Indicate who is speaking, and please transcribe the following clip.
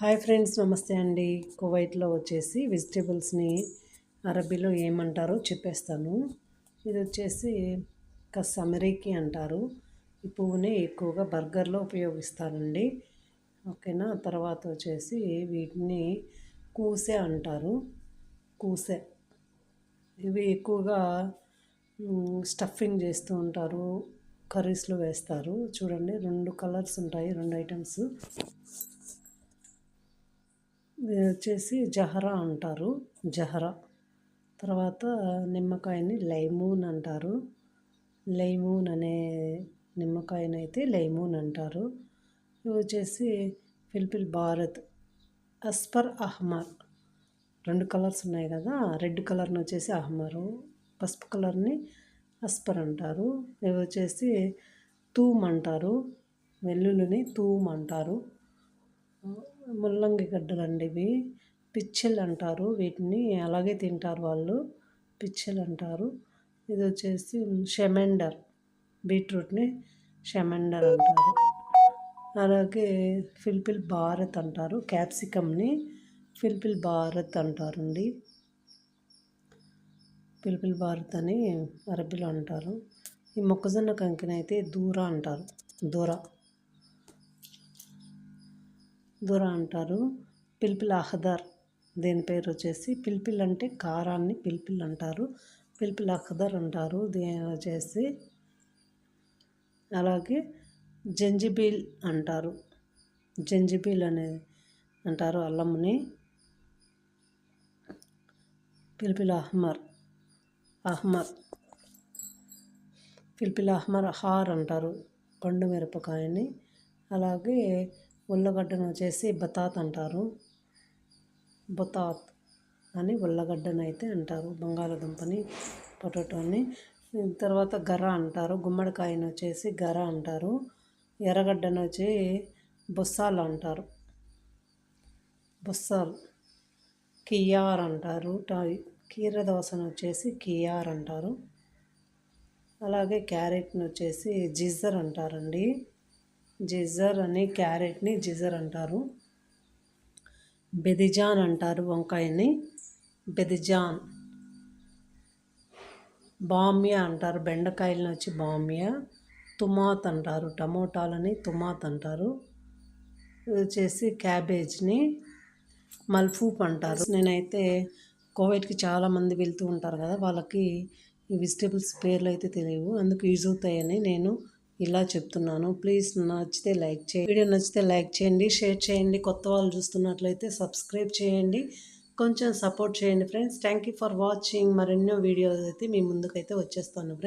Speaker 1: Hi friends నమస్తే అండి. కువైట్లో వచ్చేసి వెజిటేబుల్స్ని అరబీలో ఏమంటారో చెప్పేస్తాను. ఇది వచ్చేసి కసమరీకి అంటారు. ఈ పువ్వుని ఎక్కువగా బర్గర్లో ఉపయోగిస్తారండి. ఓకేనా? తర్వాత వచ్చేసి వీటిని కూసే అంటారు. కూసే. ఇవి ఎక్కువగా స్టఫింగ్ చేస్తూ ఉంటారు. కర్రీస్లో వేస్తారు. చూడండి రెండు కలర్స్ ఉంటాయి రెండు ఐటమ్స్. ఇది వచ్చేసి జహరా అంటారు. జహరా. తర్వాత నిమ్మకాయని లైమూన్ అంటారు. లైమూన్ అనే నిమ్మకాయనైతే లైమూన్ అంటారు. ఇవి వచ్చేసి ఫిల్పిల్ భారత్ అస్పర్ అహ్మర్. రెండు కలర్స్ ఉన్నాయి కదా రెడ్ కలర్ని వచ్చేసి అహ్మరు పసుపు కలర్ని అస్పర్ అంటారు. ఇవి వచ్చేసి తూమ్ అంటారు. వెల్లుల్లిని తూమ్ అంటారు. ముల్లంగి గడ్డలండి ఇవి. పిచ్చెలు అంటారు వీటిని. అలాగే తింటారు వాళ్ళు. పిచ్చెలు అంటారు ఇది వచ్చేసి షెమెండర్. బీట్రూట్ని షెమెండర్ అంటారు. అలాగే ఫిల్పిల్ భారత్ అంటారు. క్యాప్సికమ్ని ఫిల్పిల్ భారత్ అంటారండి. ఫిల్పిల్ భారత్ అని అరబీలో అంటారు. ఈ మొక్కజొన్న కంకినైతే దూర అంటారు. దూర. దూర అంటారు. పిల్పిల్ అహదర్ దీని పేరు వచ్చేసి? పిల్పిల్ అంటే కారాన్ని పిల్పిల్ అంటారు. పిల్పిల్ అహదర్ అంటారు. దీని వచ్చేసి అలాగే జంజిబీల్ అంటారు. జంజిబీల్ అనే అంటారు అల్లముని. పిల్పిల్ అహ్మర్ అహ్మర్. పిల్పిల్ అహ్మర్ హార్ అంటారు. పండు మిరపకాయని. అలాగే ఉల్లగడ్డను వచ్చేసి బతాత్ అంటారు. బతాత్ అని ఉల్లగడ్డను అయితే అంటారు. బంగాళాదుంపని పొటాటోని. తర్వాత గర్ర అంటారు. గుమ్మడికాయను వచ్చేసి గర అంటారు. ఎర్రగడ్డను వచ్చి బొస్సాలు అంటారు. బొస్సాలు. కియార్ అంటారు. కీర దోసను వచ్చేసి కియార్ అంటారు. అలాగే క్యారెట్ని వచ్చేసి జిజర్ అంటారండి. జిజర్ అని క్యారెట్ని జిజర్ అంటారు. బెదిజాన్ అంటారు వంకాయని. బెదిజాన్. బామ్య అంటారు బెండకాయలను వచ్చి బామ్య. తుమాత్ అంటారు టమోటాలని తుమాత్ అంటారు. ఇది వచ్చేసి క్యాబేజ్ని మల్ఫూప్ అంటారు. నేనైతే కోవిడ్కి చాలామంది వెళ్తూ ఉంటారు కదా వాళ్ళకి ఈ వెజిటేబుల్స్ పేర్లు అయితే తెలియవు అందుకు యూజ్ అవుతాయని నేను ఇలా చెప్తున్నాను. ప్లీజ్ నచ్చితే లైక్ చేయండి. వీడియో నచ్చితే లైక్ చేయండి. షేర్ చేయండి. కొత్త వాళ్ళు చూస్తున్నట్లయితే సబ్స్క్రైబ్ చేయండి. కొంచెం సపోర్ట్ చేయండి friends. Thank you for watching. మరెన్నో వీడియోస్ అయితే మీ ముందుకైతే వచ్చేస్తాను. ఫ్రెండ్స్